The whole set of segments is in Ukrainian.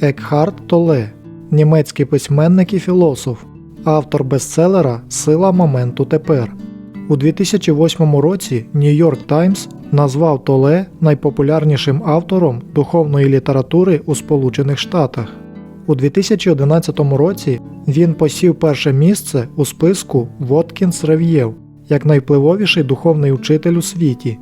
Екхарт Толе, німецький письменник і філософ, автор бестселера Сила моменту тепер. У 2008 році York Times назвав Толе найпопулярнішим автором духовної літератури у Сполучених Штатах. У 2011 році він посів перше місце у списку Воткінс Рев'єв як найвпливовіший духовний учитель у світі.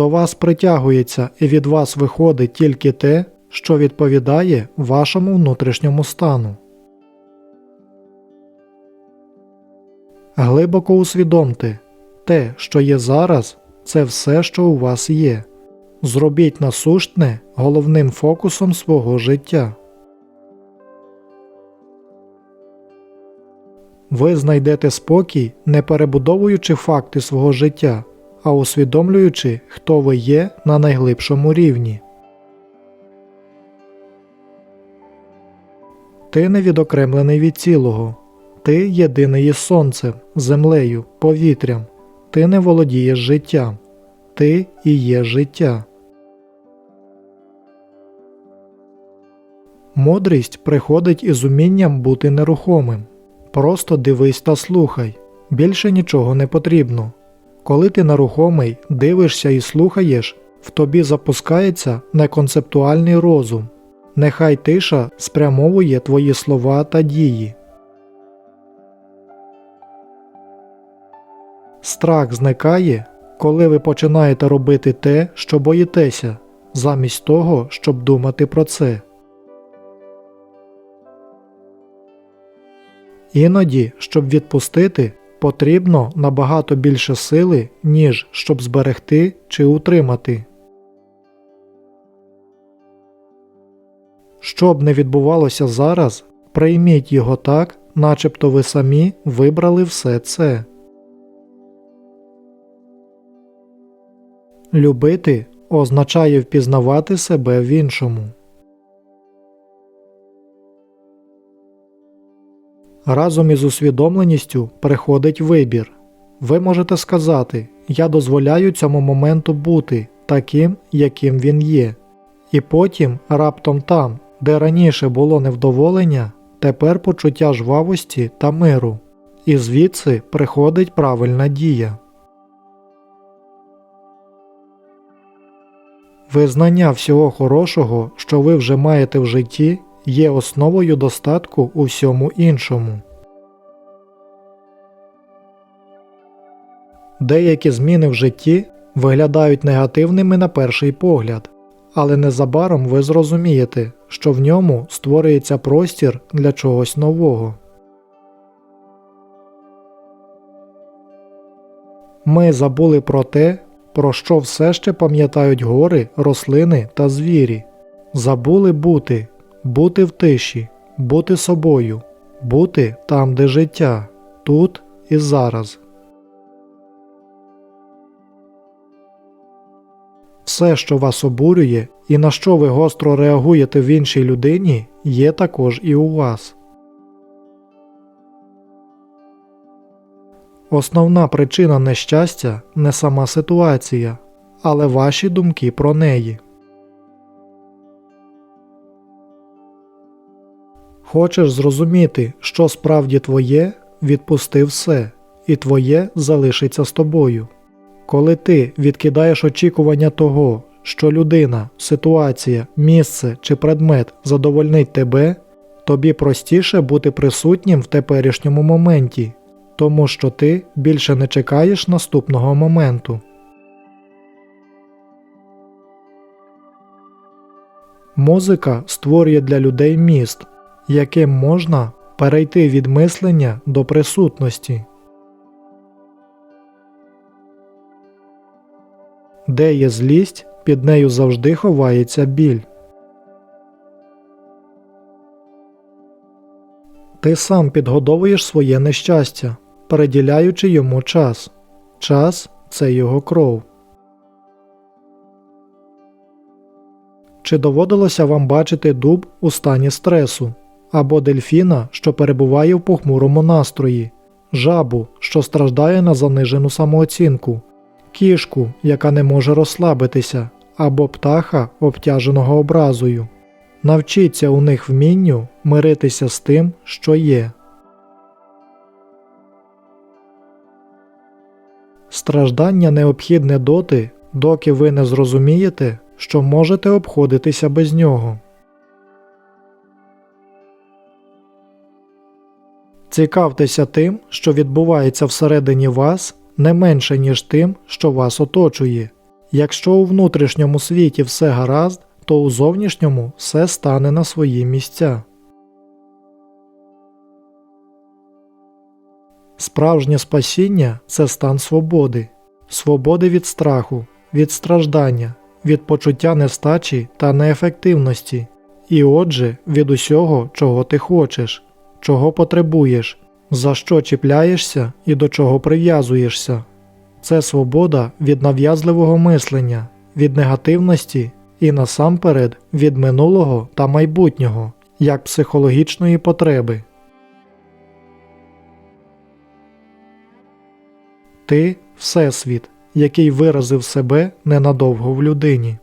До вас притягується і від вас виходить тільки те, що відповідає вашому внутрішньому стану. Глибоко усвідомте, те, що є зараз, це все, що у вас є. Зробіть насущне головним фокусом свого життя. Ви знайдете спокій, не перебудовуючи факти свого життя, а усвідомлюючи, хто ви є на найглибшому рівні. Ти не відокремлений від цілого. Ти єдиний із сонцем, землею, повітрям. Ти не володієш життям. Ти і є життя. Мудрість приходить із умінням бути нерухомим. Просто дивись та слухай. Більше нічого не потрібно. Коли ти нерухомий, дивишся і слухаєш, в тобі запускається неконцептуальний розум. Нехай тиша спрямовує твої слова та дії. Страх зникає, коли ви починаєте робити те, що боїтеся, замість того, щоб думати про це. Іноді, щоб відпустити, потрібно набагато більше сили, ніж щоб зберегти чи утримати. Що б не відбувалося зараз, прийміть його так, начебто ви самі вибрали все це. Любити означає впізнавати себе в іншому. Разом із усвідомленістю приходить вибір. Ви можете сказати Я дозволяю цьому моменту бути таким, яким він є, і потім раптом там, де раніше було невдоволення, тепер почуття жвавості та миру, і звідси приходить правильна дія. Визнання всього хорошого, що ви вже маєте в житті, є основою достатку у всьому іншому. Деякі зміни в житті виглядають негативними на перший погляд, але незабаром ви зрозумієте, що в ньому створюється простір для чогось нового. Ми забули про те, про що все ще пам'ятають гори, рослини та звірі. Забули бути, бути в тиші, бути собою, бути там, де життя, тут і зараз. Все, що вас обурює і на що ви гостро реагуєте в іншій людині, є також і у вас. Основна причина нещастя не сама ситуація, але ваші думки про неї. Хочеш зрозуміти, що справді твоє, відпусти все, і твоє залишиться з тобою. Коли ти відкидаєш очікування того, що людина, ситуація, місце чи предмет задовольнить тебе, тобі простіше бути присутнім в теперішньому моменті, тому що ти більше не чекаєш наступного моменту. Музика створює для людей міст, яким можна перейти від мислення до присутності. Де є злість, під нею завжди ховається біль. Ти сам підгодовуєш своє нещастя, переділяючи йому час. Час це його кров. Чи доводилося вам бачити дуб у стані стресу? Або дельфіна, що перебуває в похмурому настрої, жабу, що страждає на занижену самооцінку, кішку, яка не може розслабитися, або птаха, обтяженого образою. Навчіться у них вмінню миритися з тим, що є. Страждання необхідне доти, доки ви не зрозумієте, що можете обходитися без нього. Цікавтеся тим, що відбувається всередині вас, не менше, ніж тим, що вас оточує. Якщо у внутрішньому світі все гаразд, то у зовнішньому все стане на свої місця. Справжнє спасіння це стан свободи, свободи від страху, від страждання, від почуття нестачі та неефективності, і отже, від усього, чого ти хочеш, чого потребуєш, за що чіпляєшся і до чого прив'язуєшся. Це свобода від нав'язливого мислення, від негативності і насамперед від минулого та майбутнього, як психологічної потреби. Ти Всесвіт, який виразив себе ненадовго в людині.